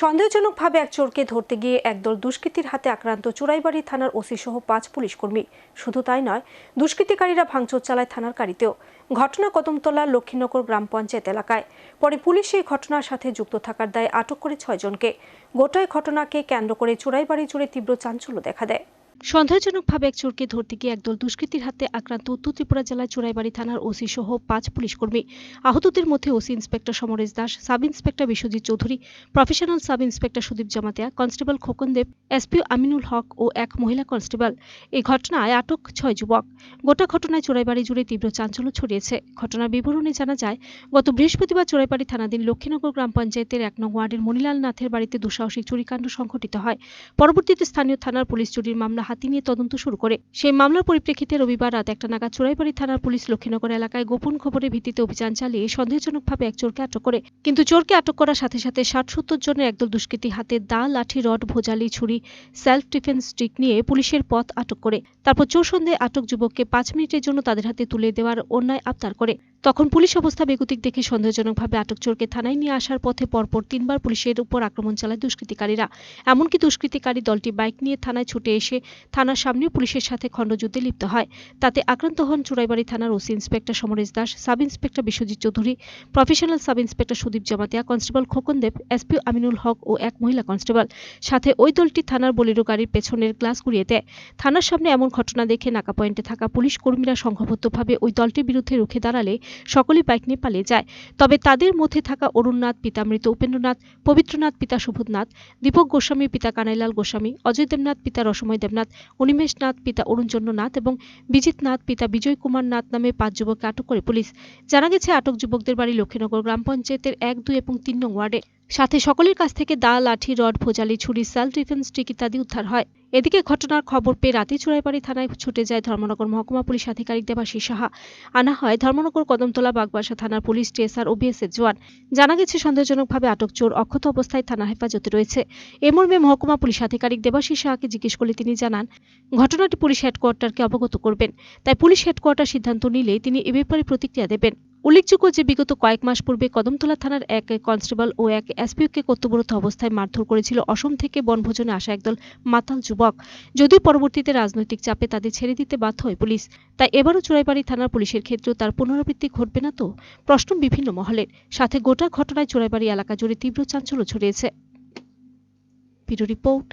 সন্দেহজনকভাবে এক চোরকে ধরতে গিয়ে একদল দুষ্কৃতীর হাতে আক্রান্ত চুরাইবাড়ি থানার ওসি সহ পাঁচ পুলিশ কর্মী শুধু তাই নয়, দুষ্কৃতিকারীরা ভাঙচুর চালায় থানার কারিতেও ঘটনা কদমতলা লক্ষ্মীনগর গ্রাম পঞ্চায়েত এলাকায়। পরে পুলিশ এই ঘটনার সাথে যুক্ত থাকার দায়ে আটক করে ছয়জনকে। গোটায় ঘটনাকে কেন্দ্র করে চুরাইবাড়ি জুড়ে তীব্র চাঞ্চল্য দেখা দেয়। সন্দেহজনকভাবে এক চোরকে ধরতে গিয়ে একদল দুষ্কৃতীর হাতে আক্রান্ত উত্তর ত্রিপুরা জেলার চোরাইবাড়ি থানার ওসি সহ পাঁচ পুলিশ কর্মী। আহতদের মধ্যে OC inspector Samaresh Das, sub inspector Biswajit Chowdhury, professional sub inspector Sudip Jamatia, constable Khokan Deb SPO Aminul Haque ও এক মহিলা কনস্টেবল। এই ঘটনায় আটক ছয় যুবক। গোটা ঘটনায় চোরাইবাড়ি জুড়ে তীব্র চাঞ্চল্য ছড়িয়েছে। ঘটনার বিবরণে জানা যায়, গত বৃহস্পতিবার চোরাইবাড়ি থানাধীন লক্ষ্মীনগর গ্রাম পঞ্চায়েতের এক নং ওয়ার্ডের মণিলাল নাথের বাড়িতে দুঃসাহসিক চুরিকাণ্ড সংঘটিত হয়। পরবর্তীতে স্থানীয় থানার পুলিশ চুরির মামলা হাতি নিয়ে তদন্ত শুরু করে। সেই মামলার পরিপ্রেক্ষিতে রবিবার রাত একটা নাগাদ চোরাইবাড়ি থানার পুলিশ লক্ষ্মীনগর এলাকায় গোপন খবরের ভিত্তিতে অভিযান চালিয়ে সন্দেহজনকভাবে এক চোরকে আটক করে। কিন্তু চোরকে আটক করার সাথে সাথে ষাট সত্তর জনের একদল দুষ্কৃতী হাতে দা লাঠি, রড, ভোজালি, ছুরি, সেলফ ডিফেন্স স্টিক নিয়ে পুলিশের পথ আটক করে। তারপর চোর সন্দেহে আটক যুবককে পাঁচ মিনিটের জন্য তাদের হাতে তুলে দেওয়ার অন্যায় আবদার করে। তখন পুলিশ অবস্থা বেগতিক দেখে সন্দেহজনকভাবে আটক চোরকে থানায় নিয়ে আসার পথে পরপর তিনবার পুলিশের উপর আক্রমণ চালায় দুষ্কৃতিকারীরা। এমনকি দুষ্কৃতিকারী দলটি বাইক নিয়ে থানায় ছুটে এসে থানার সামনেও পুলিশের সাথে খণ্ডযুদ্ধে লিপ্ত হয়। তাতে আক্রান্ত হন চুরাইবাড়ি থানার OC inspector Samaresh Das, sub inspector Biswajit Chowdhury, professional sub inspector Sudip Jamatia, constable Khokan Deb SP Aminul Haque ও এক মহিলা কনস্টেবল। সাথে ওই দলটি থানার বলিরো গাড়ির পেছনের গ্লাস গুড়িয়ে দেয়। থানার সামনে এমন ঘটনা দেখে নাকা পয়েন্টে থাকা পুলিশ কর্মীরা সংঘবদ্ধভাবে ওই দলটির বিরুদ্ধে রুখে দাঁড়ালে সকলেই বাইক নিয়ে পালিয়ে যায়। তবে তাদের মধ্যে থাকা অরুণনাথ পিতা মৃত উপেন্দ্রনাথ, পবিত্রনাথ, পিতা সুবোধনাথ, দীপক গোস্বামী, পিতা কানাইলাল গোস্বামী, অজয় দেবনাথ, পিতা রসময় দেবনাথ অনিমেষ নাথ পিতা অরুণচন্দ্র নাথ এবং বিজিত নাথ পিতা বিজয় কুমার নাথ নামে পাঁচ যুবককে আটক করে পুলিশ। জানা গেছে, আটক যুবকদের বাড়ি লক্ষ্মীনগর গ্রাম পঞ্চায়েতের এক, দুই এবং তিন নং ওয়ার্ডে সাথে সকলের কাছ থেকে দা লাঠি রড, ভোজালি, ছুরি সেলফ ডিফেন্স স্টিক ইত্যাদি উদ্ধার হয়। এদিকে ঘটনার খবর পেয়ে রাতে চুরাইবাড়ি থানায় ছুটে যায় ধর্মনগর মহকুমা পুলিশ আধিকারিক দেবাশিস সাহা। আনা হয় ধর্মনগর কদমতলা, বাগবাসা থানার পুলিশ, টিএসআর ও বিএসএফ জওয়ান। জানা গেছে, সন্দেহজনকভাবে আটক চোর অক্ষত অবস্থায় থানা হেফাজতে রয়েছে। এ মর্মে মহকুমা পুলিশ আধিকারিক দেবাশিস সাহাকে জিজ্ঞেস করলে তিনি জানান, ঘটনাটি পুলিশ হেডকোয়ার্টারকে অবগত করবেন। তাই পুলিশ হেডকোয়ার্টার সিদ্ধান্ত নিলে তিনি এ ব্যাপারে প্রতিক্রিয়া দেবেন। উল্লেখযোগ্য যে বিগত কয়েক মাস পূর্বে কদমতলা থানার এক কনস্টেবল ও এক এসপিওকে কর্তব্যরত অবস্থায় মারধর করেছিল অসম থেকে বনভোজনে আসা একদল মাতাল যুবক। যদিও পরবর্তীতে রাজনৈতিক চাপে তাদের ছেড়ে দিতে বাধ্য হয় পুলিশ, তাই এবারও চোরাইবাড়ি থানার পুলিশের ক্ষেত্রেও তার পুনরাবৃত্তি ঘটবে না তো? প্রশ্ন বিভিন্ন মহলের। সাথে গোটা ঘটনায় চোরাইবাড়ি এলাকা জুড়ে তীব্র চাঞ্চল্য ছড়িয়েছে। রিপোর্ট